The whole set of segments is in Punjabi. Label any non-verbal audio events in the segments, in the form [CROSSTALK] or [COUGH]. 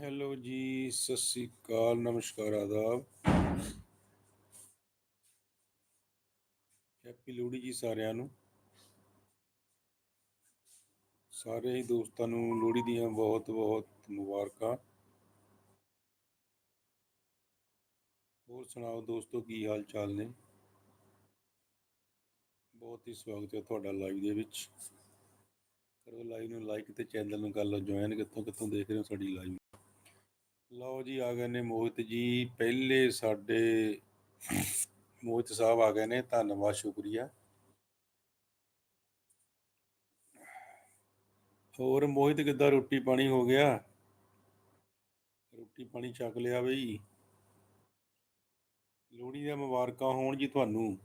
ਹੈਲੋ ਜੀ, ਸਤਿ ਸ੍ਰੀ ਅਕਾਲ, ਨਮਸਕਾਰ, ਆਦਾਬ। ਹੈਪੀ ਲੋਹੜੀ ਜੀ ਸਾਰਿਆਂ ਨੂੰ। ਸਾਰੇ ਹੀ ਦੋਸਤਾਂ ਨੂੰ ਲੋਹੜੀ ਦੀਆਂ ਬਹੁਤ ਬਹੁਤ ਮੁਬਾਰਕਾਂ। ਹੋਰ ਸੁਣਾਓ ਦੋਸਤੋ, ਕੀ ਹਾਲ ਚਾਲ ਨੇ? ਬਹੁਤ ਹੀ ਸਵਾਗਤ ਹੈ ਤੁਹਾਡਾ ਲਾਈਵ ਦੇ ਵਿੱਚ। ਕਰੋ ਲਾਈਵ ਨੂੰ ਲਾਈਕ ਤੇ ਚੈਨਲ ਨੂੰ ਕਰ ਲਓ ਜੁਆਇਨ ਕਿੱਥੋਂ ਕਿੱਥੋਂ ਦੇਖ ਰਹੇ ਹੋ ਸਾਡੀ ਲਾਈਵ ਲਓ ਜੀ, ਆ ਗਏ ਨੇ ਮੋਹਿਤ ਜੀ। ਪਹਿਲੇ ਸਾਡੇ ਮੋਹਿਤ ਸਾਹਿਬ ਆ ਗਏ ਨੇ। ਧੰਨਵਾਦ, ਸ਼ੁਕਰੀਆ। ਹੋਰ ਮੋਹਿਤ, ਕਿੱਦਾਂ ਰੋਟੀ ਪਾਣੀ ਹੋ ਗਿਆ? ਰੋਟੀ ਪਾਣੀ ਛਕ ਲਿਆ ਬਈ। ਲੋਹੜੀ ਦੀਆਂ ਮੁਬਾਰਕਾਂ ਹੋਣ ਜੀ ਤੁਹਾਨੂੰ।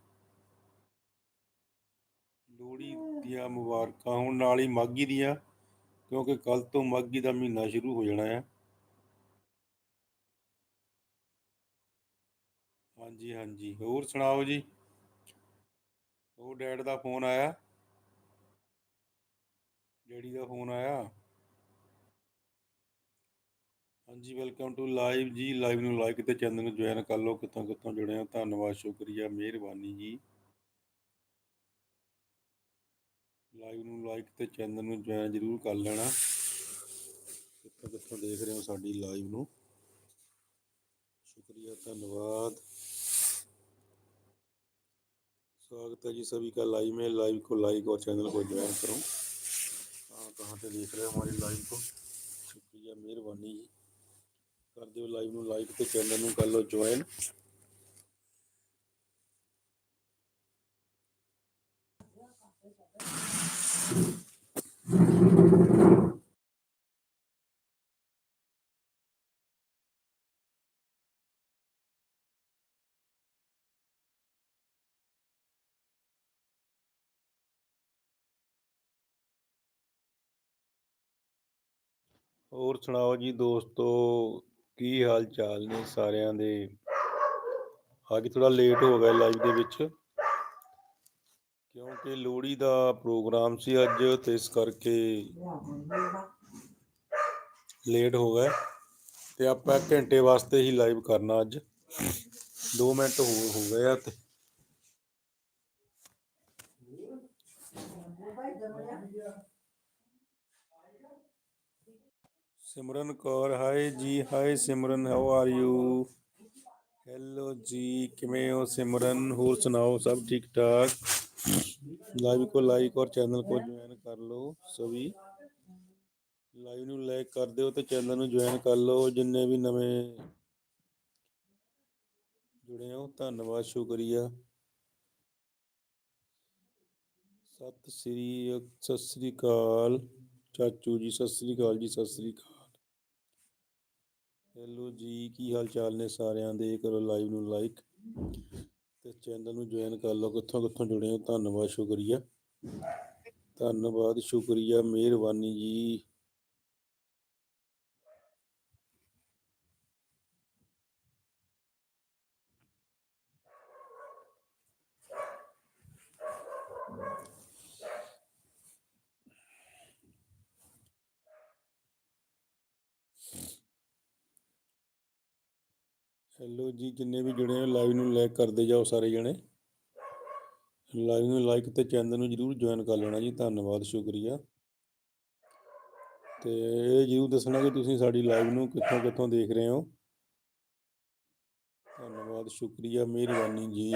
ਲੋਹੜੀ ਦੀਆਂ ਮੁਬਾਰਕਾਂ ਹੋਣ, ਨਾਲ ਹੀ ਮਾਘੀ ਦੀਆਂ, ਕਿਉਂਕਿ ਕੱਲ ਤੋਂ ਮਾਘੀ ਦਾ ਮਹੀਨਾ ਸ਼ੁਰੂ ਹੋ ਜਾਣਾ ਹੈ ਹਾਂਜੀ ਹਾਂਜੀ। ਹੋਰ ਸੁਣਾਓ ਜੀ? ਉਹ ਡੈਡ ਦਾ ਫੋਨ ਆਇਆ। ਡੈਡੀ ਦਾ ਫੋਨ ਆਇਆ। ਹਾਂਜੀ, ਵੈਲਕਮ ਟੂ ਲਾਈਵ ਜੀ। ਲਾਈਵ ਨੂੰ ਲਾਈਕ ਤੇ ਚੈਨਲ ਨੂੰ ਜੁਆਇਨ ਕਰ ਲਓ। ਕਿਤੋਂ ਕਿਤੋਂ ਜੁੜੇ ਹੋ? ਧੰਨਵਾਦ, ਸ਼ੁਕਰੀਆ। ਮਿਹਰਬਾਨੀ ਜੀ। ਲਾਈਵ ਨੂੰ ਲਾਈਕ ਤੇ ਚੈਨਲ ਨੂੰ ਜੁਆਇਨ ਜ਼ਰੂਰ ਕਰ ਲੈਣਾ। ਕਿੱਥੋਂ ਕਿੱਥੋਂ ਦੇਖ ਰਹੇ ਹੋ ਸਾਡੀ ਲਾਈਵ ਨੂੰ। ਸ਼ੁਕਰੀਆ, ਧੰਨਵਾਦ। स्वागत है जी सभी का लाइव में। लाइव को लाइक और चैनल को ज्वाइन करो। हाँ, कहाँ से देख रहे हो हमारी लाइव को? शुक्रिया, मेहरबानी जी। कर दो लाइव में लाइक तो चैनल में कर लो ज्वाइन Thank you. ਹੋਰ ਸੁਣਾਓ ਜੀ ਦੋਸਤੋ, ਕੀ ਹਾਲ ਚਾਲ ਨੇ ਸਾਰਿਆਂ ਦੇ? ਅੱਜ ਥੋੜਾ ਲੇਟ ਹੋ ਗਿਆ ਲਾਈਵ ਦੇ ਵਿੱਚ। ਕਿਉਂਕਿ ਲੋਹੜੀ ਦਾ ਪ੍ਰੋਗਰਾਮ ਸੀ ਅੱਜ, ਤੇ ਇਸ ਕਰਕੇ ਲੇਟ ਹੋ ਗਿਆ। ਤੇ ਆਪਾਂ ਘੰਟੇ ਵਾਸਤੇ ਹੀ ਲਾਈਵ ਕਰਨਾ ਅੱਜ। 2 ਮਿੰਟ ਹੋਰ ਹੋ ਗਏ ਆ ਤੇ ਸਿਮਰਨ ਕੌਰ ਹਾਈ ਜੀ hi Simran how are you hello ਜੀ ਕਿਵੇਂ ਹੋ ਸਿਮਰਨ ਹੋਰ ਸੁਣਾਓ ਸਭ ਠੀਕ ਠਾਕ ਲਾਈਵ को ਲਾਈਕ और ਚੈਨਲ को ज्वाइन ਕਰ ਲਓ ਸਭੀ ਲਾਈਵ ਨੂੰ ਲਾਈਕ ਕਰ ਦਿਓ ਤੇ ਚੈਨਲ ਨੂੰ ਜੁਆਇਨ ਕਰ ਲਓ ਜਿੰਨੇ ਵੀ ਨਵੇਂ ਜੁੜੇ ਹੋ ਧੰਨਵਾਦ ਸ਼ੁਕਰੀਆ ਸਤਿ ਸ੍ਰੀ ਅਕ- ਸਤਿ ਸ੍ਰੀ ਅਕਾਲ ਚਾਚੂ ਜੀ ਸਤਿ ਸ੍ਰੀ ਅਕਾਲ ਜੀ ਸਤਿ ਸ੍ਰੀ ਅਕਾਲ ਹੈਲੋ ਜੀ, ਕੀ ਹਾਲ ਚਾਲ ਨੇ ਸਾਰਿਆਂ ਦੇ? ਕਰੋ ਲਾਈਵ ਨੂੰ ਲਾਈਕ ਤੇ ਚੈਨਲ ਨੂੰ ਜੁਆਇਨ ਕਰ ਲਓ। ਕਿੱਥੋਂ ਕਿੱਥੋਂ ਜੁੜੇ ਹੋ? ਧੰਨਵਾਦ, ਸ਼ੁਕਰੀਆ। ਧੰਨਵਾਦ, ਸ਼ੁਕਰੀਆ। ਮਿਹਰਬਾਨੀ ਜੀ। ਹੈਲੋ ਜੀ, ਜਿੰਨੇ ਵੀ ਜੁੜੇ ਹੋ ਲਾਈਵ ਨੂੰ ਲਾਈਕ ਕਰਦੇ ਜਾਓ ਸਾਰੇ ਜਣੇ। ਲਾਈਵ ਨੂੰ ਲਾਈਕ ਤੇ ਚੈਨਲ ਨੂੰ ਜਰੂਰ ਜੁਆਇਨ ਕਰ ਲੈਣਾ ਜੀ, ਧੰਨਵਾਦ, ਸ਼ੁਕਰੀਆ। ਤੇ ਇਹ ਜਰੂਰ ਦੱਸਣਾ ਕਿ ਤੁਸੀਂ ਸਾਡੀ ਲਾਈਵ ਨੂੰ ਕਿੱਥੋਂ ਕਿੱਥੋਂ ਦੇਖ ਰਹੇ ਹੋ। ਧੰਨਵਾਦ, ਸ਼ੁਕਰੀਆ, ਮਿਹਰਬਾਨੀ ਜੀ।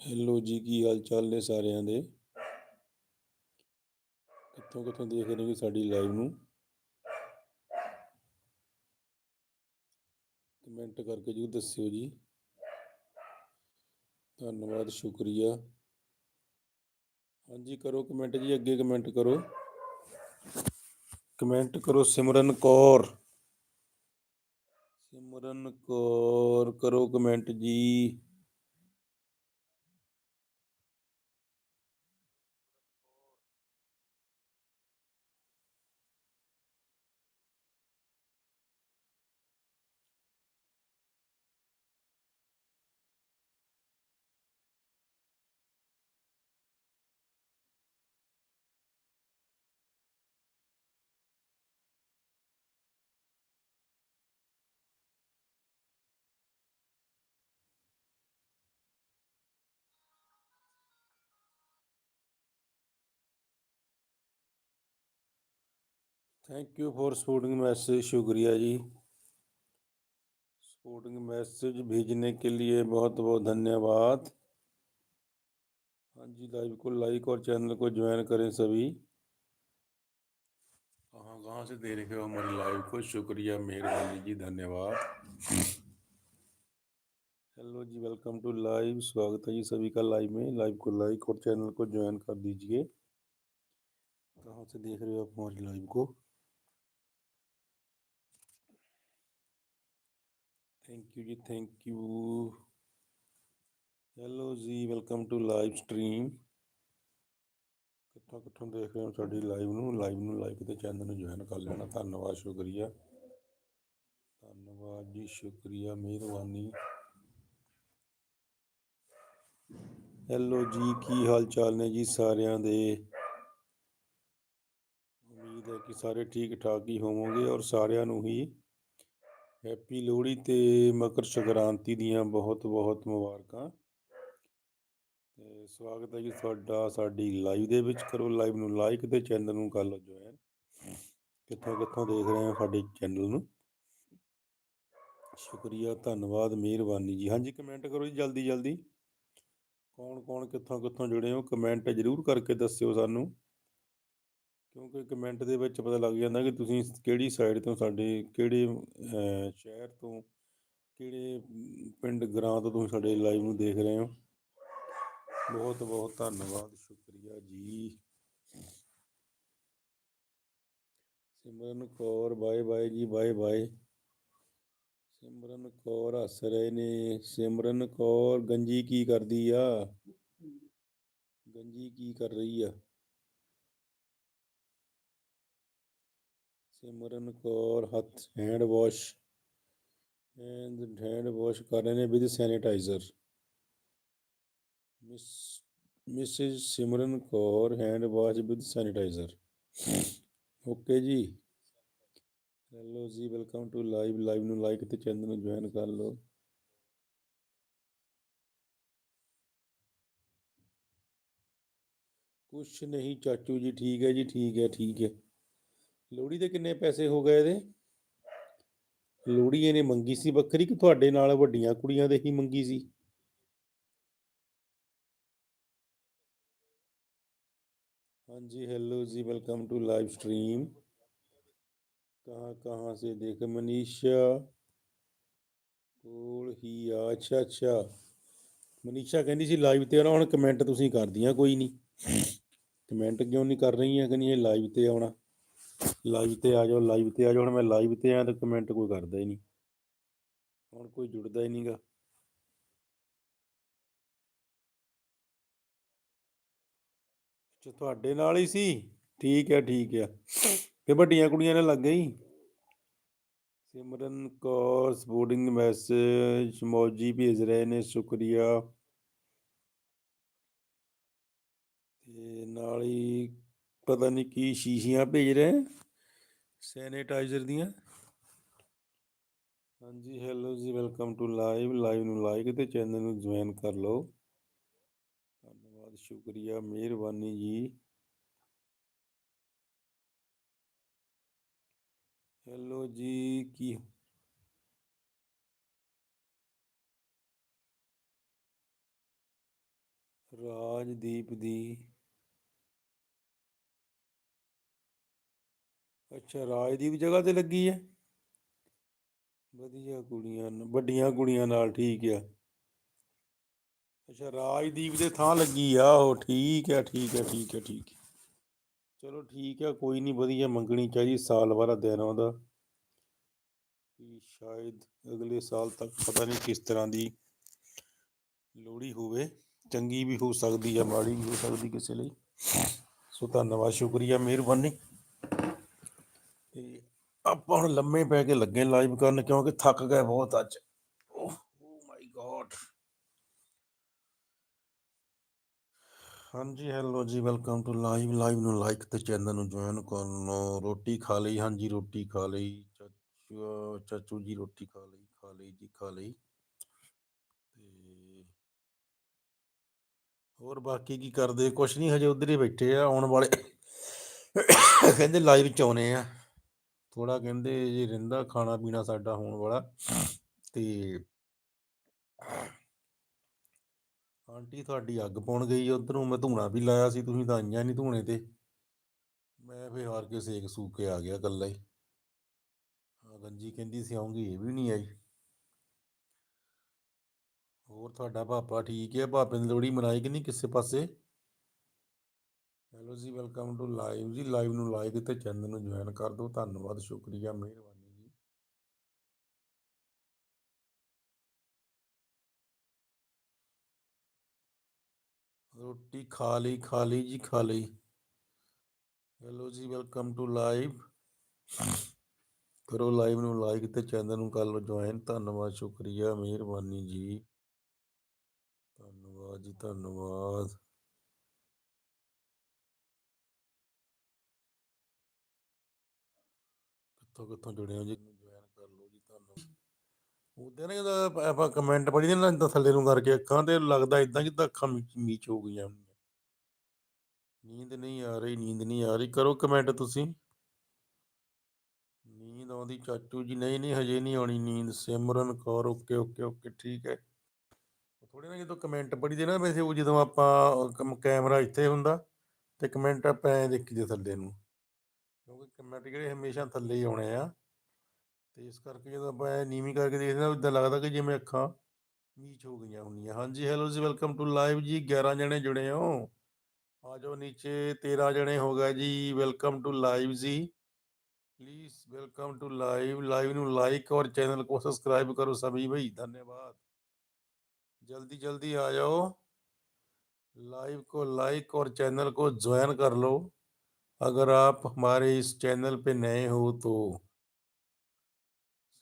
ਹੈਲੋ ਜੀ, ਕੀ ਹਾਲ ਚਾਲ ਨੇ ਸਾਰਿਆਂ ਦੇ? ਕਿੱਥੋਂ ਕਿੱਥੋਂ ਦੇਖ ਰਹੇ ਹੋ ਸਾਡੀ ਲਾਈਵ ਨੂੰ। ਕਮੈਂਟ ਕਰਕੇ ਜਰੂਰ ਦੱਸਿਓ ਜੀ। ਧੰਨਵਾਦ, ਸ਼ੁਕਰੀਆ। ਹਾਂਜੀ, ਕਰੋ ਕਮੈਂਟ ਜੀ, ਅੱਗੇ ਕਮੈਂਟ ਕਰੋ। ਕਮੈਂਟ ਕਰੋ ਸਿਮਰਨ ਕੌਰ। ਸਿਮਰਨ ਕੌਰ, ਕਰੋ ਕਮੈਂਟ ਜੀ। Thank you for supporting message शुक्रिया जी। सपोर्टिंग मैसेज भेजने के लिए बहुत बहुत धन्यवाद। हाँ जी लाइव को लाइक और चैनल को ज्वाइन करें सभी। कहाँ कहाँ से दे रहे हो हमारी लाइव को? शुक्रिया, मेहरबानी जी, धन्यवाद। हेलो जी वेलकम टू लाइव स्वागत है जी सभी का लाइव में। लाइव को लाइक और चैनल को ज्वाइन कर दीजिए। कहाँ से देख रहे हो आप हमारी लाइव को? ਥੈਂਕ ਯੂ ਜੀ ਥੈਂਕ ਯੂ ਹੈਲੋ ਜੀ ਵੈਲਕਮ ਟੂ ਲਾਈਵ ਸਟ੍ਰੀਮ ਕਿੱਥੋਂ ਕਿੱਥੋਂ ਦੇਖ ਰਹੇ ਹੋ ਸਾਡੀ ਲਾਈਵ ਨੂੰ? ਲਾਈਵ ਨੂੰ ਲਾਈਕ ਤੇ ਚੈਨਲ ਨੂੰ ਜੁਆਇਨ ਕਰ ਲੈਣਾ। ਧੰਨਵਾਦ, ਸ਼ੁਕਰੀਆ। ਧੰਨਵਾਦ ਜੀ, ਸ਼ੁਕਰੀਆ, ਮਿਹਰਬਾਨੀ। ਹੈਲੋ ਜੀ ਕੀ ਹਾਲ ਚਾਲ ਨੇ ਜੀ ਸਾਰਿਆਂ ਦੇ? ਉਮੀਦ ਹੈ ਕਿ ਸਾਰੇ ਠੀਕ ਠਾਕ ਹੀ ਹੋਵੋਗੇ ਔਰ ਸਾਰਿਆਂ ਨੂੰ ਹੀ ਹੈਪੀ ਲੋਹੜੀ ਤੇ ਮਕਰ ਸੰਕ੍ਰਾਂਤੀ ਦੀਆਂ ਬਹੁਤ ਬਹੁਤ ਮੁਬਾਰਕਾਂ। ਤੇ ਸਵਾਗਤ ਹੈ ਜੀ ਤੁਹਾਡਾ ਸਾਡੀ ਲਾਈਵ ਦੇ ਵਿੱਚ। ਕਰੋ ਲਾਈਵ ਨੂੰ ਲਾਈਕ ਤੇ ਚੈਨਲ ਨੂੰ ਕਰ ਲਓ ਜੁਆਇਨ ਕਿੱਥੋਂ ਕਿੱਥੋਂ ਦੇਖ ਰਹੇ ਹੋ ਸਾਡੇ ਚੈਨਲ ਨੂੰ? ਸ਼ੁਕਰੀਆ, ਧੰਨਵਾਦ, ਮਿਹਰਬਾਨੀ ਜੀ। ਹਾਂਜੀ ਕਮੈਂਟ ਕਰੋ ਜੀ ਜਲਦੀ ਜਲਦੀ। ਕੌਣ ਕੌਣ ਕਿੱਥੋਂ ਕਿੱਥੋਂ ਜੁੜੇ ਹੋ? ਕਮੈਂਟ ਜ਼ਰੂਰ ਕਰਕੇ ਦੱਸਿਓ ਸਾਨੂੰ। ਕਿਉਂਕਿ ਕਮੈਂਟ ਦੇ ਵਿੱਚ ਪਤਾ ਲੱਗ ਜਾਂਦਾ ਕਿ ਤੁਸੀਂ ਕਿਹੜੀ ਸਾਈਡ ਤੋਂ ਸਾਡੇ ਕਿਹੜੇ ਅਹ, ਸ਼ਹਿਰ ਤੋਂ ਕਿਹੜੇ ਪਿੰਡ ਗ੍ਰਾਂ ਤੋਂ ਤੁਸੀਂ ਸਾਡੇ ਲਾਈਵ ਨੂੰ ਦੇਖ ਰਹੇ ਹੋ। ਬਹੁਤ ਬਹੁਤ ਧੰਨਵਾਦ ਸ਼ੁਕਰੀਆ ਜੀ। ਸਿਮਰਨ ਕੌਰ ਬਾਏ ਬਾਏ ਜੀ ਬਾਏ ਬਾਏ। ਸਿਮਰਨ ਕੌਰ ਹੱਸ ਰਹੇ ਨੇ। ਸਿਮਰਨ ਕੌਰ ਗੰਜੀ ਕੀ ਕਰਦੀ ਆ? ਗੰਜੀ ਕੀ ਕਰ ਰਹੀ ਆ? ਸਿਮਰਨ ਕੌਰ ਹੱਥ hand wash and hand wash ਕਰ ਰਹੇ ਨੇ with sanitiser miss Mrs Simran Kaur hand wash with sanitiser okay ਜੀ। ਹੈਲੋ ਜੀ ਵੈਲਕਮ ਟੂ ਲਾਈਵ ਲਾਈਵ ਨੂੰ ਲਾਈਕ ਤੇ ਚੈਨਲ ਨੂੰ ਜੁਆਇਨ ਕਰ ਲਓ। ਕੁਛ ਨਹੀਂ ਚਾਚੂ ਜੀ, ਠੀਕ ਹੈ ਜੀ, ਠੀਕ ਹੈ ਠੀਕ ਹੈ। ਲੋਹੜੀ ਦੇ ਕਿੰਨੇ ਪੈਸੇ ਹੋ ਗਏ ਇਹਦੇ ਲੋਹੜੀ ਇਹਨੇ ਮੰਗੀ ਸੀ ਵੱਖਰੀ ਕਿ ਤੁਹਾਡੇ ਨਾਲ ਵੱਡੀਆਂ ਕੁੜੀਆਂ ਦੇ ਹੀ ਮੰਗੀ ਸੀ ਹਾਂਜੀ हेलो जी वेलकम टू लाइव स्ट्रीम कहाँ कहाँ से देख मनीषा ਕੋਲ ਹੀ ਆ ਅੱਛਾ ਅੱਛਾ ਮਨੀਸ਼ਾ ਕਹਿੰਦੀ ਸੀ ਲਾਈਵ ਤੇ ਆਉਣਾ ਹੁਣ ਕਮੈਂਟ ਤੁਸੀਂ ਕਰਦੀਆਂ ਕੋਈ ਨਹੀਂ [COUGHS] ਕਮੈਂਟ ਕਿਉਂ ਨਹੀਂ ਕਰ ਰਹੀਆਂ ਕਹਿੰਦੀ ਇਹ ਲਾਈਵ ਤੇ ਆਉਣਾ ਲਾਈਵ ਤੇ ਆ ਜਾਓ ਲਾਈਵ ਤੇ ਆ ਜਾਓ, ਹੁਣ ਮੈਂ ਲਾਈਵ ਤੇ ਆ ਤਾਂ ਕਮੈਂਟ ਕੋਈ ਕਰਦਾ ਹੀ ਨਹੀਂ। ਹੁਣ ਕੋਈ ਜੁੜਦਾ ਹੀ ਨਹੀਂਗਾ। ਅੱਛਾ, ਤੁਹਾਡੇ ਨਾਲ ਹੀ ਸੀ? ਠੀਕ ਹੈ ਠੀਕ ਹੈ। ਤੇ ਵੱਡੀਆਂ ਕੁੜੀਆਂ ਨੇ ਲੱਗ ਗਈ? ਸਿਮਰਨ ਕੌਰ ਸਪੋਰਟਿੰਗ ਮੈਸੇਜ ਮੌਜੀ ਭੇਜ ਰਹੇ ਨੇ, ਸ਼ੁਕਰੀਆ। ਤੇ ਨਾਲ ਹੀ ਪਤਾ ਨਹੀਂ ਕੀ ਸ਼ੀਸ਼ੀਆਂ ਭੇਜ ਰਹੇ? ਸੈਨੀਟਾਈਜ਼ਰ ਦੀਆਂ। ਹਾਂਜੀ ਹੈਲੋ ਜੀ ਵੈਲਕਮ ਟੂ ਲਾਈਵ ਲਾਈਵ ਨੂੰ ਲਾਈਕ ਤੇ ਚੈਨਲ ਨੂੰ ਜੁਆਇਨ ਕਰ ਲਓ। ਧੰਨਵਾਦ, ਸ਼ੁਕਰੀਆ, ਮਿਹਰਬਾਨੀ ਜੀ। ਹੈਲੋ ਜੀ, ਕੀ ਰਾਜਦੀਪ ਦੀ ਅੱਛਾ, ਰਾਜਦੀਪ ਜਗ੍ਹਾ ਤੇ ਲੱਗੀ ਹੈ ਵਧੀਆ ਕੁੜੀਆਂ ਵੱਡੀਆਂ ਕੁੜੀਆਂ ਨਾਲ ਠੀਕ ਆ ਅੱਛਾ, ਰਾਜਦੀਪ ਦੇ ਥਾਂ ਲੱਗੀ ਆ, ਉਹ ਠੀਕ ਹੈ ਠੀਕ ਹੈ ਠੀਕ ਹੈ ਠੀਕ ਹੈ ਚਲੋ ਠੀਕ ਹੈ ਕੋਈ ਨਹੀਂ ਵਧੀਆ ਮੰਗਣੀ ਚਾਹੀਦੀ, ਸਾਲ ਬਾਅਦ ਦਿਨ ਆਉਂਦਾ ਕਿ ਸ਼ਾਇਦ ਅਗਲੇ ਸਾਲ ਤੱਕ ਪਤਾ ਨਹੀਂ ਕਿਸ ਤਰ੍ਹਾਂ ਦੀ ਲੋਹੜੀ ਹੋਵੇ। ਚੰਗੀ ਵੀ ਹੋ ਸਕਦੀ ਹੈ ਮਾੜੀ ਵੀ ਹੋ ਸਕਦੀ ਕਿਸੇ ਲਈ। ਸੋ ਧੰਨਵਾਦ, ਸ਼ੁਕਰੀਆ, ਮਿਹਰਬਾਨੀ। ਆਪਾਂ ਹੁਣ ਲੰਮੇ ਪੈ ਕੇ ਲੱਗੇ ਲਾਈਵ ਕਰਨ ਕਿਉਂਕਿ ਥੱਕ ਗਏ ਬਹੁਤ ਅੱਜ। ਓਹ oh ਮਾਈ ਗॉड ਹਾਂਜੀ ਹੈਲੋ ਜੀ ਵੈਲਕਮ ਟੂ ਲਾਈਵ ਲਾਈਵ ਨੂੰ ਲਾਈਕ ਤੇ ਚੈਨਲ ਨੂੰ ਜੁਆਇਨ ਕਰ ਲਓ ਰੋਟੀ ਖਾ ਲਈ। ਹਾਂਜੀ, ਰੋਟੀ ਖਾ ਲਈ। ਚਾਚੂ ਚਾਚੂ ਜੀ ਰੋਟੀ ਖਾ ਲਈ ਖਾ ਲਈ ਜੀ, ਖਾ ਲਈ। ਤੇ ਹੋਰ ਬਾਕੀ ਕੀ ਕਰਦੇ? ਕੁਛ ਨਹੀਂ ਹਜੇ ਉਧਰ ਹੀ ਬੈਠੇ ਆ, ਆਉਣ ਵਾਲੇ। ਕਹਿੰਦੇ ਲਾਈਵ ਚ ਆਉਣੇ ਆ। ਥੋੜਾ ਕਹਿੰਦੇ ਜੀ ਰਹਿੰਦਾ ਖਾਣਾ ਪੀਣਾ ਸਾਡਾ ਹੋਣ ਵਾਲਾ ਤੇ ਆਂਟੀ ਤੁਹਾਡੀ ਅੱਗ ਪਾਉਣ ਗਈ ਉਧਰੋਂ ਮੈਂ ਧੂਣਾ ਵੀ ਲਾਇਆ ਸੀ ਤੁਸੀਂ ਤਾਂ ਆਈਆਂ ਨਹੀਂ ਧੂਣੇ ਤੇ। ਮੈਂ ਫੇਰ ਹਾਰ ਕੇ ਸੇਕ ਸੂਕ ਕੇ ਆ ਗਿਆ ਇਕੱਲਾ ਹੀ। ਗੰਜੀ ਕਹਿੰਦੀ ਸੀ ਆਉਂਗੀ ਇਹ ਵੀ ਨਹੀਂ ਆਈ। ਹੋਰ ਤੁਹਾਡਾ ਪਾਪਾ ਠੀਕ ਹੈ ਪਾਪੇ ਨੇ ਲੋਹੜੀ ਮਨਾਈ ਕਿ ਨਹੀਂ ਕਿਸੇ ਪਾਸੇ? ਹੈਲੋ ਜੀ ਵੈਲਕਮ ਟੂ ਲਾਈਵ ਜੀ। ਲਾਈਵ ਨੂੰ ਲਾਈਕ ਤੇ ਚੈਨਲ ਨੂੰ ਜੁਆਇਨ ਕਰ ਦਿਓ। ਧੰਨਵਾਦ, ਸ਼ੁਕਰੀਆ, ਮਿਹਰਬਾਨੀ ਜੀ। ਰੋਟੀ ਖਾ ਲਈ ਖਾ ਲਈ ਜੀ, ਖਾ ਲਈ। ਹੈਲੋ ਜੀ ਵੈਲਕਮ ਟੂ ਲਾਈਵ ਕਰੋ ਲਾਈਵ ਨੂੰ ਲਾਈਕ ਤੇ ਚੈਨਲ ਨੂੰ ਕਰ ਲਓ ਜੁਆਇਨ ਧੰਨਵਾਦ, ਸ਼ੁਕਰੀਆ, ਮਿਹਰਬਾਨੀ ਜੀ। ਧੰਨਵਾਦ ਜੀ, ਧੰਨਵਾਦ। ਕਿੱਥੋਂ ਕਿੱਥੋਂ ਜੁੜੇ ਹੋ ਜੀ ਜੁਆਇਨ ਕਰ ਲਓ ਜੀ ਧੰਨਵਾਦ ਉਹਦੇ ਨਾ ਜਦੋਂ ਆਪਾਂ ਕਮੈਂਟ ਪੜ੍ਹੀ ਨਾ ਤਾਂ ਥੱਲੇ ਨੂੰ ਕਰਕੇ ਅੱਖਾਂ ਤੇ ਲੱਗਦਾ ਇਦਾਂ ਜਿੱਦਾਂ ਅੱਖਾਂ ਮੀਚ ਹੋ ਗਈਆਂ ਨੀਂਦ ਨਹੀਂ ਆ ਰਹੀ, ਨੀਂਦ ਨਹੀਂ ਆ ਰਹੀ। ਕਰੋ ਕਮੈਂਟ ਤੁਸੀਂ। ਨੀਂਦ ਆਉਂਦੀ ਚਾਚੂ ਜੀ, ਨਹੀਂ ਨਹੀਂ, ਹਜੇ ਨਹੀਂ ਆਉਣੀ ਨੀਂਦ। Simran Kaur okay okay okay ਠੀਕ ਹੈ। ਥੋੜੇ ਨਾ ਜਦੋਂ ਕਮੈਂਟ ਪੜ੍ਹੀ ਦੇ ਨਾ, ਵੈਸੇ ਉਹ ਜਦੋਂ ਆਪਾਂ ਕੈਮਰਾ ਇੱਥੇ ਹੁੰਦਾ, ਤੇ ਕਮੈਂਟ ਆਪਾਂ ਐ ਦੇਖੀਦੇ ਥੱਲੇ ਨੂੰ। ਕਿਉਂਕਿ ਕਮੈਂਟ ਜਿਹੜੇ ਹਮੇਸ਼ਾ ਥੱਲੇ ਹੀ ਆਉਣੇ ਆ ਤੇ ਇਸ ਕਰਕੇ ਜਦੋਂ ਆਪਾਂ ਐ ਨੀਵੀਂ ਕਰਕੇ ਦੇਖਦੇ ਨਾ ਇਦਾਂ ਲੱਗਦਾ ਕਿ ਜਿਵੇਂ ਅੱਖਾਂ ਮੀਚ ਹੋ ਗਈਆਂ ਹੁੰਦੀਆਂ ਹਾਂਜੀ ਹੈਲੋ ਜੀ ਵੈਲਕਮ ਟੂ ਲਾਈਵ ਜੀ 11 ਜਣੇ ਜੁੜੇ ਹੋ ਆ ਜਾਓ ਨੀਚੇ 13 ਜਣੇ ਹੋ ਗਏ ਜੀ ਵੈਲਕਮ ਟੂ ਲਾਈਵ ਜੀ please welcome to live live नु लाइक और चैनल को सब्सक्राइब करो सभी भाई धन्यवाद जल्दी जल्दी आ जाओ लाइव को लाइक और चैनल को ज्वाइन कर लो अगर आप हमारे इस चैनल पे नए हो तो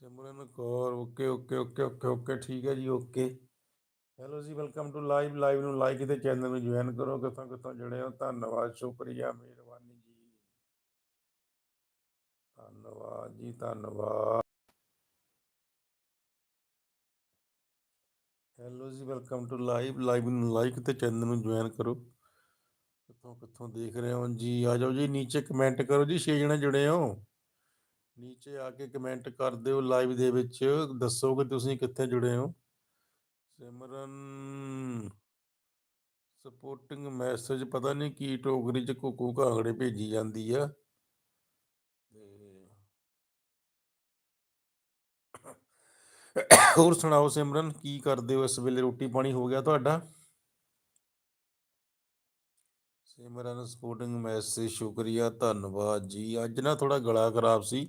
Simran Kaur okay okay okay okay okay ठीक है जी ओके ਹੈਲੋ ਜੀ ਵੈਲਕਮ ਟੂ ਲਾਈਵ ਲਾਈਵ ਨੂੰ ਲਾਈਕ ਤੇ ਚੈਨਲ ਨੂੰ ਜੁਆਇਨ ਕਰੋ ਕਿਥੋਂ ਕਿਥੋਂ ਜੁੜੇ ਹੋ ਧੰਨਵਾਦ ਸ਼ੁਕਰੀਆ ਮਿਹਰਬਾਨੀ ਜੀ ਧੰਨਵਾਦ ਜੀ ਧੰਨਵਾਦ ਹੈਲੋ ਜੀ ਵੈਲਕਮ ਟੂ ਲਾਈਵ ਲਾਈਵ ਨੂੰ ਲਾਈਕ ਤੇ ਚੈਨਲ ਨੂੰ ਜੁਆਇਨ ਕਰੋ ਕਿੱਥੋਂ ਕਿੱਥੋਂ ਦੇਖ ਰਹੇ ਹੋ? ਜੀ, ਆ ਜਾਓ ਜੀ, ਨੀਚੇ ਕਮੈਂਟ ਕਰੋ ਜੀ, ਛੇ ਜਣੇ ਜੁੜੇ ਹੋ। ਨੀਚੇ ਆ ਕੇ ਕਮੈਂਟ ਕਰ ਦਿਓ ਲਾਈਵ ਦੇ ਵਿੱਚ। ਦੱਸੋ ਕਿ ਤੁਸੀਂ ਕਿੱਥੇ ਜੁੜੇ ਹੋ? ਸਿਮਰਨ। ਸਪੋਰਟਿੰਗ ਮੈਸੇਜ ਪਤਾ ਨਹੀਂ ਕੀ ਟੋਕਰੀ ਚ ਕੁੱਕੂ ਕਾਂਗੜੇ ਭੇਜੀ ਜਾਂਦੀ ਆ। ਤੇ ਹੋਰ ਸੁਣਾਓ ਸਿਮਰਨ, ਕੀ ਕਰਦੇ ਹੋ? ਇਸ ਵੇਲੇ ਰੋਟੀ ਪਾਣੀ ਹੋ ਗਿਆ ਤੁਹਾਡਾ? ਸਿਮਰਨ ਸਪੋਰਟਿੰਗ ਮੈਸੇਜ ਸ਼ੁਕਰੀਆ, ਧੰਨਵਾਦ ਜੀ। ਅੱਜ ਨਾ ਥੋੜਾ ਗਲਾ ਖਰਾਬ ਸੀ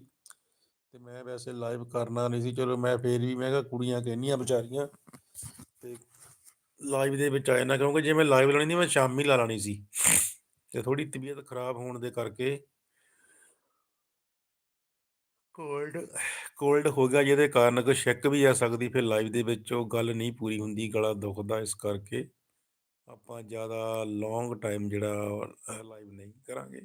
ਤੇ ਮੈਂ ਵੈਸੇ ਲਾਈਵ ਕਰਨਾ ਨਹੀਂ ਸੀ। ਚਲੋ ਮੈਂ ਫੇਰ ਵੀ, ਮੈਂ ਕਿਹਾ ਕੁੜੀਆਂ ਕਹਿੰਦੀਆਂ ਵਿਚਾਰੀਆਂ ਤੇ ਲਾਈਵ ਦੇ ਵਿੱਚ ਆਇਆ ਨਾ, ਕਿਉਂਕਿ ਜੇ ਮੈਂ ਲਾਈਵ ਲਾਣੀ ਨਹੀਂ, ਮੈਂ ਸ਼ਾਮੀ ਲਾ ਲੈਣੀ ਸੀ। ਤੇ ਥੋੜੀ ਤਬੀਅਤ ਖਰਾਬ ਹੋਣ ਦੇ ਕਰਕੇ ਕੋਲਡ ਕੋਲਡ ਹੋ ਗਿਆ ਜਿਹਦੇ ਕਾਰਨ ਕੋਈ ਸ਼ੱਕ ਵੀ ਆ ਸਕਦੀ, ਫਿਰ ਲਾਈਵ ਦੇ ਵਿੱਚ ਉਹ ਗੱਲ ਨਹੀਂ ਪੂਰੀ ਹੁੰਦੀ, ਗਲਾ ਦੁਖਦਾ ਇਸ ਕਰਕੇ। ਆਪਾਂ ਜ਼ਿਆਦਾ ਲੌਂਗ ਟਾਈਮ ਜਿਹੜਾ ਲਾਈਵ ਨਹੀਂ ਕਰਾਂਗੇ।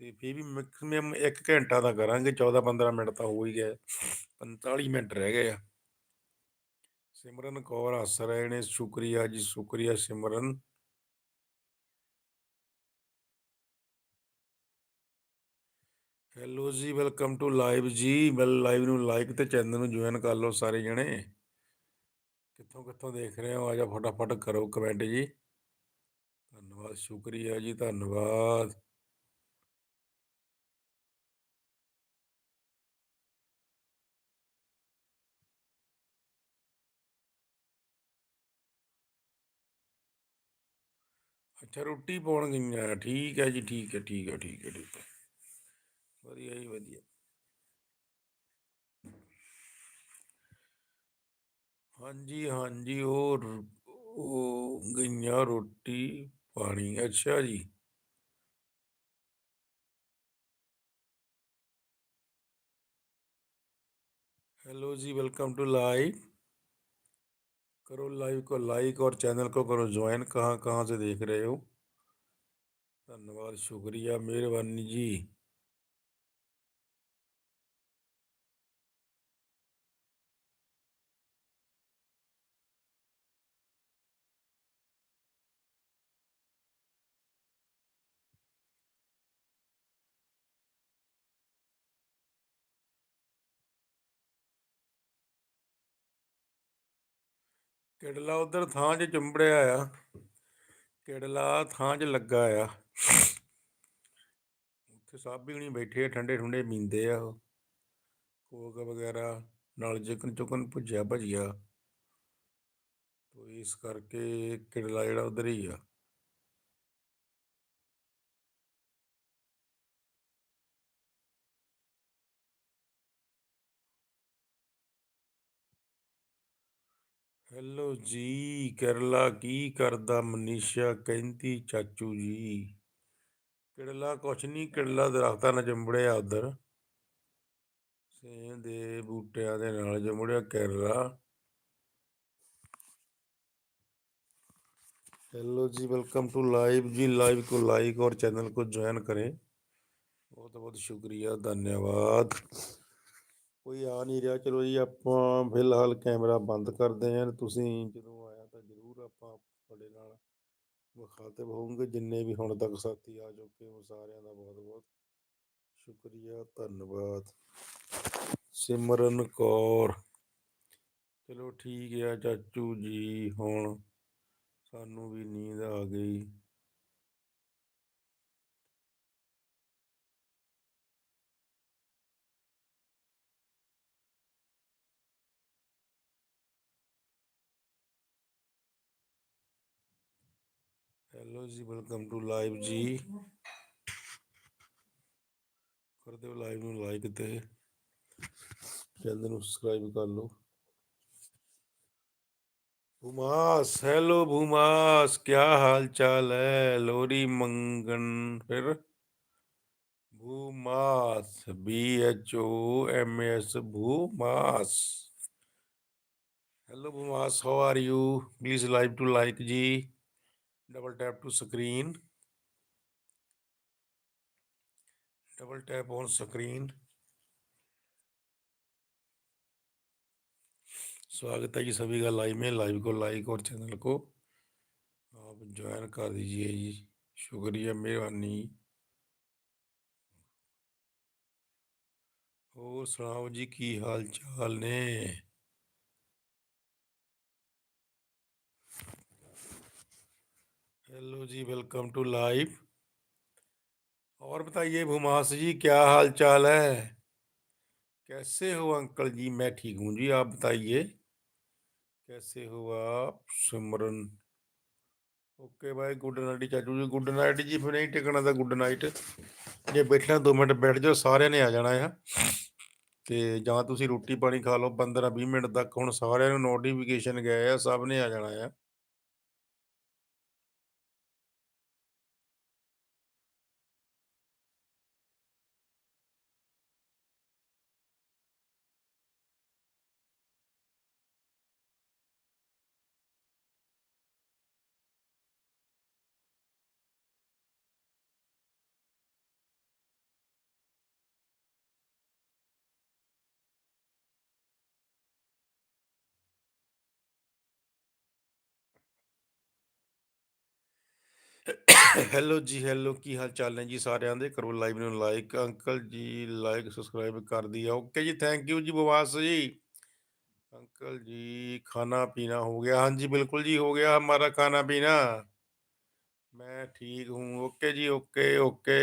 ਤੇ ਫਿਰ ਵੀ ਮੈਕਸਿਮਮ 1 ਘੰਟਾ ਦਾ ਕਰਾਂਗੇ 14 15 ਮਿੰਟ ਤਾਂ ਹੋ ਹੀ ਗਏ 45 ਮਿੰਟ ਰਹਿ ਗਏ ਆ। ਸਿਮਰਨ ਕੌਰ ਹੱਸ ਰਹੇ ਨੇ, ਸ਼ੁਕਰੀਆ ਜੀ, ਸ਼ੁਕਰੀਆ ਸਿਮਰਨ। ਹੈਲੋ ਜੀ ਵੈਲਕਮ ਟੂ ਲਾਈਵ ਜੀ ਬੈਲ ਲਾਈਵ ਨੂੰ ਲਾਈਕ ਤੇ ਚੈਨਲ ਨੂੰ ਜੁਆਇਨ ਕਰ ਲਓ ਸਾਰੇ ਜਣੇ। ਕਿੱਥੋਂ ਕਿੱਥੋਂ ਦੇਖ ਰਹੇ ਹੋ? ਆਜਾ ਫਟਾਫਟ ਕਰੋ ਕਮੈਂਟ ਜੀ। ਧੰਨਵਾਦ, ਸ਼ੁਕਰੀਆ ਜੀ, ਧੰਨਵਾਦ। ਅੱਛਾ, ਰੋਟੀ ਪਾਉਣ ਗਈਆਂ, ਠੀਕ ਹੈ ਜੀ, ਠੀਕ ਹੈ ਠੀਕ ਹੈ ਠੀਕ ਹੈ ਠੀਕ ਹੈ। ਵਧੀਆ ਜੀ, ਵਧੀਆ। ਹਾਂਜੀ ਹਾਂਜੀ ਉਹ ਰ- ਉਹ ਗਈਆਂ ਰੋਟੀ ਪਾਣੀ ਅੱਛਾ ਜੀ हेलो जी वेलकम टू लाइव करो लाइव को लाइक और चैनल को करो ज्वाइन कहाँ कहाँ से देख रहे हो धन्यवाद शुक्रिया मेहरबानी जी ਕਿੜਲਾ ਉਧਰ ਥਾਂ 'ਚ ਚੁੰਬੜਿਆ ਆ। ਕਿੜਲਾ ਥਾਂ 'ਚ ਲੱਗਾ ਆ। ਉੱਥੇ ਸਭ ਵੀ ਨਹੀਂ ਬੈਠੇ ਠੰਡੇ ਠੰਡੇ ਪੀਂਦੇ ਆ ਉਹ। ਕੋਕ ਵਗੈਰਾ ਨਾਲ ਜਿਕਨ ਚੁਕਨ ਭੁੱਜਿਆ ਭਜੀਆ ਤੋ ਇਸ ਕਰਕੇ ਕਿੜਲਾ ਜਿਹੜਾ ਉਧਰ ਹੀ ਆ। ਹੈਲੋ ਜੀ ਕੇਰਲਾ ਕੀ ਕਰਦਾ ਮਨੀਸ਼ਾ ਕਹਿੰਦੀ ਚਾਚੂ ਜੀ ਕਿੜਲਾ ਕੁਛ ਨਹੀਂ ਕਿੜਲਾ ਦਰਖਤਾਂ ਨਾਲ ਜੰਬੜਿਆ ਉਧਰ ਸੇਮ ਦੇ ਬੂਟਿਆਂ ਦੇ ਨਾਲ ਜੰਬੜਿਆ ਕੇਰਲਾ हेलो जी वेलकम टू लाइव जी लाइव को लाइक और चैनल को ज्वाइन करें ਬਹੁਤ ਬਹੁਤ ਸ਼ੁਕਰੀਆ ਧੰਨਵਾਦ ਕੋਈ ਆ ਨਹੀਂ ਰਿਹਾ। ਚਲੋ ਜੀ, ਆਪਾਂ ਫਿਲਹਾਲ ਕੈਮਰਾ ਬੰਦ ਕਰਦੇ ਹਾਂ। ਤੁਸੀਂ ਜਦੋਂ ਆਇਆ ਤਾਂ ਜ਼ਰੂਰ ਆਪਾਂ ਤੁਹਾਡੇ ਨਾਲ ਮੁਖਾਤਬ ਹੋਵਾਂਗੇ। ਜਿੰਨੇ ਵੀ ਹੁਣ ਤੱਕ ਸਾਥੀ ਆ ਚੁੱਕੇ ਹੋ, ਸਾਰਿਆਂ ਦਾ ਬਹੁਤ ਬਹੁਤ ਸ਼ੁਕਰੀਆ। ਧੰਨਵਾਦ। ਸਿਮਰਨ ਕੌਰ। ਚਲੋ ਠੀਕ ਹੈ ਚਾਚੂ ਜੀ, ਹੁਣ ਸਾਨੂੰ ਵੀ ਨੀਂਦ ਆ ਗਈ। ਹੈਲੋ ਜੀ ਵੈਲਕਮ ਟੂ ਲਾਈਵ ਜੀ ਕਰ ਦਿਓ ਲਾਈਵ ਨੂੰ ਲਾਈਕ ਤੇ ਚੈਨਲ ਨੂੰ ਸਬਸਕ੍ਰਾਈਬ ਕਰ ਲਓ भूमास हेलो भूमास क्या हाल चाल है लोरी मंगन फिर भूमास B H O M S भूमास hello भूमास how are you please live to like ji Double tap to screen double tap on screen स्वागत है जी सभी का लाइव में लाइव को लाइक और चैनल को। आप ज्वाइन कर दीजिए जी। शुक्रिया मेहरबानी। और सुनाओ जी, की हाल चाल ने? हेलो जी वेलकम टू लाइव और बताइए भूमास जी क्या हाल चाल है कैसे हो अंकल जी मैं ठीक हूँ जी आप बताइए कैसे हो आप Simran okay bye good night ਚਾਚੂ ਜੀ ਗੁੱਡ ਨਾਈਟ ਜੀ ਫਿਰ ਨਹੀਂ ਟਿਕਣਾ ਤਾਂ ਗੁੱਡ ਨਾਈਟ ਜੇ ਬੈਠਣਾ 2 ਮਿੰਟ ਬੈਠ ਜਾਓ ਸਾਰਿਆਂ ਨੇ ਆ ਜਾਣਾ ਆ ਤੇ ਜਾਂ ਤੁਸੀਂ ਰੋਟੀ ਪਾਣੀ ਖਾ ਲਓ 15 20 ਮਿੰਟ ਤੱਕ ਹੁਣ ਸਾਰਿਆਂ ਨੂੰ ਨੋਟੀਫਿਕੇਸ਼ਨ ਗਏ ਆ ਸਭ ਨੇ ਆ ਜਾਣਾ ਆ ਹੈਲੋ ਜੀ ਹੈਲੋ ਕੀ ਹਾਲ ਚਾਲ ਨੇ ਜੀ ਸਾਰਿਆਂ ਦੇ ਕਰੋ ਲਾਈਵ ਨੂੰ ਲਾਈਕ ਅੰਕਲ ਜੀ ਲਾਈਕ ਸਬਸਕ੍ਰਾਈਬ ਕਰ ਦਿਆ ਓਕੇ ਜੀ ਥੈਂਕ ਯੂ ਜੀ ਬਵਾਸ ਜੀ अंकल जी खाना पीना हो गया हाँ जी बिल्कुल जी हो गया हमारा खाना पीना मैं ठीक हूँ ओके जी ओके ओके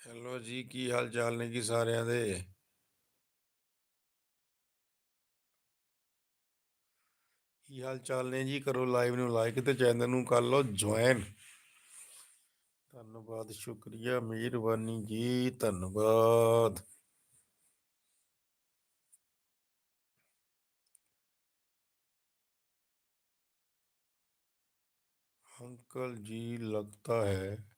ਹੈਲੋ ਜੀ ਕੀ ਹਾਲ ਚਾਲ ਨੇ ਜੀ ਸਾਰਿਆਂ ਦੇ ਕੀ ਹਾਲ ਚਾਲ ਨੇ ਜੀ ਕਰੋ ਲਾਈਵ ਨੂੰ ਲਾਈਕ ਤੇ ਚੈਨਲ ਨੂੰ ਕਰ ਲਓ ਜੁਆਇਨ ਧੰਨਵਾਦ ਸ਼ੁਕਰੀਆ ਮਿਹਰਬਾਨੀ ਜੀ ਧੰਨਵਾਦ अंकल जी लगता है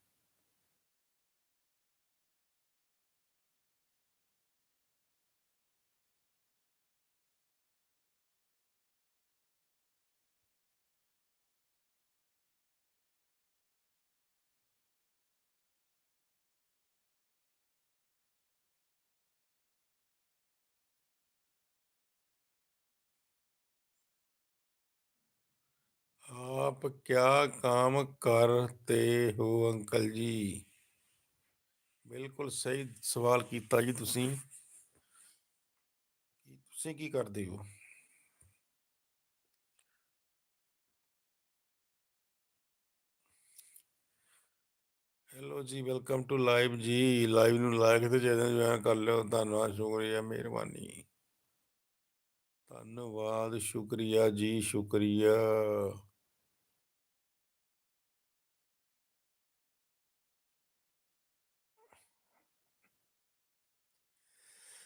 आप क्या काम करते ਹੋ ਅੰਕਲ ਜੀ? ਬਿਲਕੁਲ ਸਹੀ ਸਵਾਲ ਕੀਤਾ ਜੀ ਤੁਸੀਂ। ਤੁਸੀਂ ਕੀ ਕਰਦੇ ਹੋ? ਹੈਲੋ ਜੀ, ਵੈਲਕਮ ਟੂ ਲਾਈਵ ਜੀ। ਲਾਈਵ ਨੂੰ ਲਾਇਕ ਤੇ ਜੈਦਾਂ ਜੁਆਇਨ ਕਰ ਲਿਓ। ਧੰਨਵਾਦ, ਸ਼ੁਕਰੀਆ, ਮਿਹਰਬਾਨੀ। ਧੰਨਵਾਦ, ਸ਼ੁਕਰੀਆ ਜੀ, ਸ਼ੁਕਰੀਆ।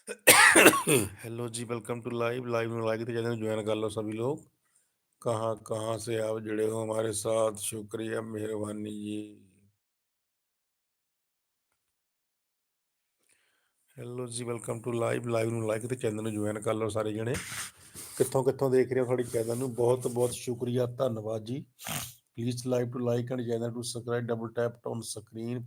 हेलो जी वेलकम टू लाइव लाइव में लाइक चैनल ज्वाइन कर लो सभी लोग कहाँ कहाँ से आप जुड़े हो हमारे साथ शुक्रिया मेहरबानी जी ਹੈਲੋ ਜੀ ਵੈਲਕਮ ਟੂ ਲਾਈਵ ਲਾਈਵ ਨੂੰ ਲਾਈਕ ਤੇ ਚੈਨਲ ਨੂੰ ਜੁਆਇਨ ਕਰ ਲਓ ਸਾਰੇ ਜਣੇ ਕਿੱਥੋਂ ਕਿੱਥੋਂ ਦੇਖ ਰਹੇ ਹੋ ਸਾਡੀ ਚੈਨਲ ਨੂੰ ਬਹੁਤ ਬਹੁਤ ਸ਼ੁਕਰੀਆ ਧੰਨਵਾਦ ਜੀ please live to like and channel to subscribe double tap on screen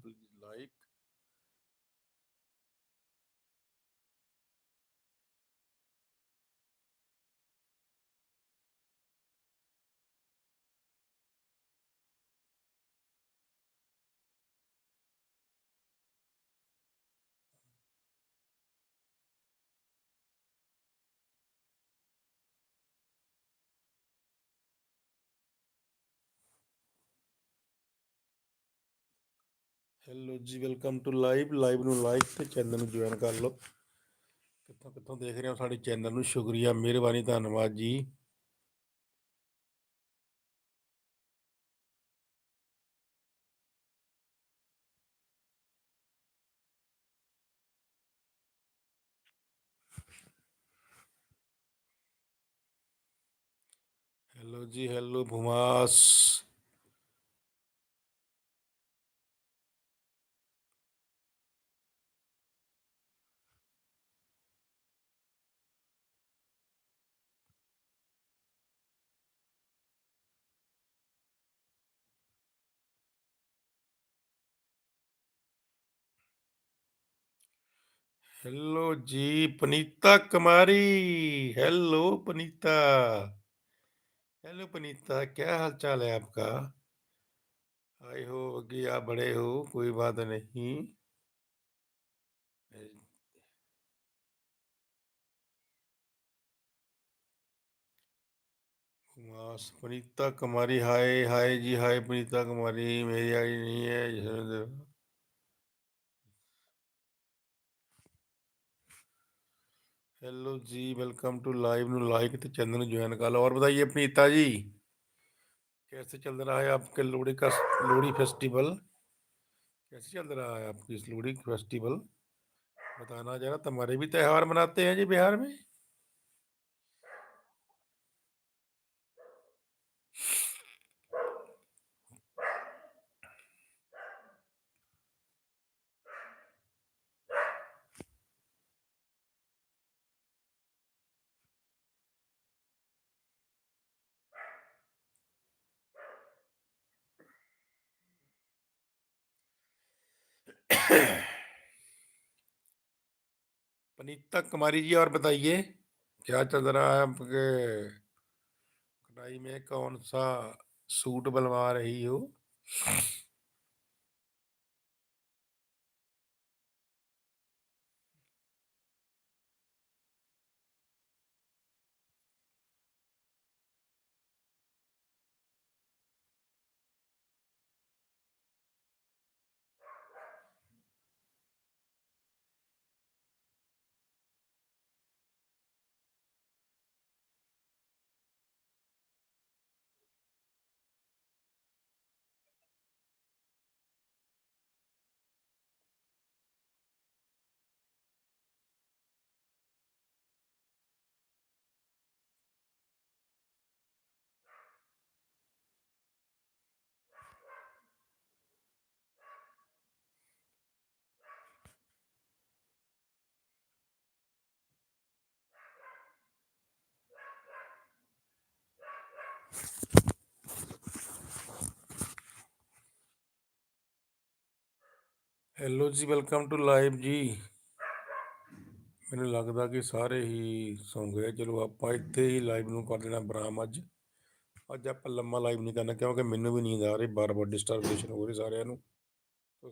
hello ਜੀ ਵੈਲਕਮ ਟੂ ਲਾਈਵ ਲਾਈਵ ਨੂੰ ਲਾਈਕ ਤੇ ਚੈਨਲ ਨੂੰ ਜੁਆਇਨ ਕਰ ਲਓ। ਕਿੱਥੋਂ ਕਿੱਥੋਂ ਦੇਖ ਰਹੇ ਹੋ ਸਾਡੇ ਚੈਨਲ ਨੂੰ? ਸ਼ੁਕਰੀਆ, ਮਿਹਰਬਾਨੀ, ਧੰਨਵਾਦ ਜੀ। ਹੈਲੋ ਜੀ ਹੈਲੋ ਭੁਮਾਸ। हेलो जी, पनीता कुमारी। हेलो पनीता। हेलो पनीता, क्या हाल चाल है आपका? आए हो कि आप बड़े हो, कोई बात नहीं। पनीता कुमारी, हाय हाय जी, हाय पनीता कुमारी, मेरी आई नहीं है हेलो जी वेलकम टू लाइव नु लाइक तो चैनल ज्वाइन कर लो और बताइए पनीता जी कैसे चल रहा है आपके लोहड़ी का लोहड़ी फेस्टिवल कैसे चल रहा है आपकी इस लोहड़ी फेस्टिवल बताना जरा तुम्हारे भी त्योहार मनाते हैं जी बिहार में पनीता कुमारी जी और बताइए क्या चल रहा है आपके कढ़ाई में कौन सा सूट बनवा रही हो ਹੈਲੋ ਜੀ ਵੈਲਕਮ ਟੂ ਲਾਈਵ ਜੀ। ਮੈਨੂੰ ਲੱਗਦਾ ਕਿ ਸਾਰੇ ਹੀ ਸੌਂ ਗਏ। ਚਲੋ ਆਪਾਂ ਇੱਥੇ ਹੀ ਲਾਈਵ ਨੂੰ ਕਰ ਦੇਣਾ ਬਰਾਮ ਅੱਜ। ਅੱਜ ਆਪਾਂ ਲੰਮਾ ਲਾਈਵ ਨਹੀਂ ਕਰਨਾ, ਕਿਉਂਕਿ ਮੈਨੂੰ ਵੀ ਨੀਂਦ ਆ ਰਹੀ ਬਾਰ ਬਾਰ ਡਿਸਟਰਬੇਸ਼ਨ ਹੋ ਰਹੀ ਸਾਰਿਆਂ ਨੂੰ। ਤੋ